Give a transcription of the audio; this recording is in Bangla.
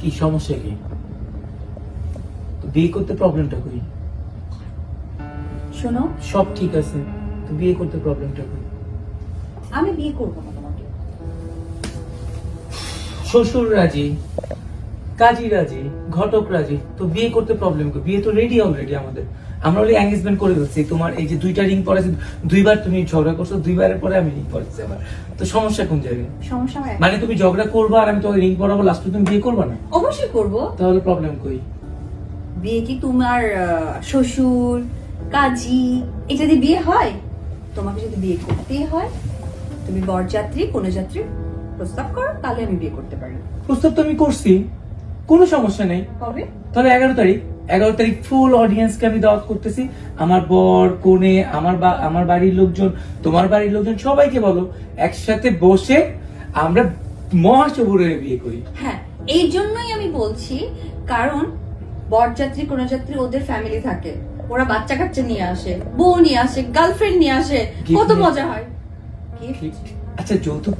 কি সমস্যা কি? বিয়ে করতে প্রবলেমটা কই? শোনো। সব ঠিক আছে তো বিয়ে করতে প্রবলেমটা কই? আমি বিয়ে করব না তোমাকে। শ্বশুর রাজি। কাজী রাজি ঘটক রাজি তো বিয়ে করতে প্রবলেম বিয়ে তো রেডি অলরেডি আমাদের। আমরা ওই এঙ্গেজমেন্ট করে দিচ্ছি তোমার এই যে দুইটা রিং পরেছে দুইবার তুমি ঝগড়া করছ দুইবারের পরে আমি রিং পরেছি আবার। তো সমস্যা কোন জায়গায়? সমস্যা মানে তুমি ঝগড়া করবা আর আমি তোমাকে রিং পরাবো লাস্টে তুমি বিয়ে করবা না? অবশ্যই করব। তাহলে প্রবলেম কই? বিয়ে কি তোমার শ্বশুর কাজী এটা দিয়ে বিয়ে হয় তোমাকে যদি বিয়ে করতেই হয় তুমি বরযাত্রী কোনো যাত্রী প্রস্তাব করো তাহলে আমি বিয়ে করতে পারি। প্রস্তাব তো আমি করছি। কোনো সমস্যা নেই। তাহলে এগারো তারিখ। এগারো তারিখ ফুল অডিয়েন্সকে আমি দাওয়াত করতেছি। আমার বর কোনে আমার বা আমার বাড়ির লোকজন তোমার বাড়ির লোকজন সবাইকে বলো একসাথে বসে আমরা মহাসবুরে বিয়ে করি। হ্যাঁ এই জন্যই আমি বলছি কারণ বরযাত্রী কোনো যাত্রী ওদের ফ্যামিলি থাকে। ওরা বাচ্চা কাচ্চা নিয়ে আসে বউ নিয়ে আসে গার্লফ্রেন্ড নিয়ে আসে। কত মজা হয়। আচ্ছা যৌতুক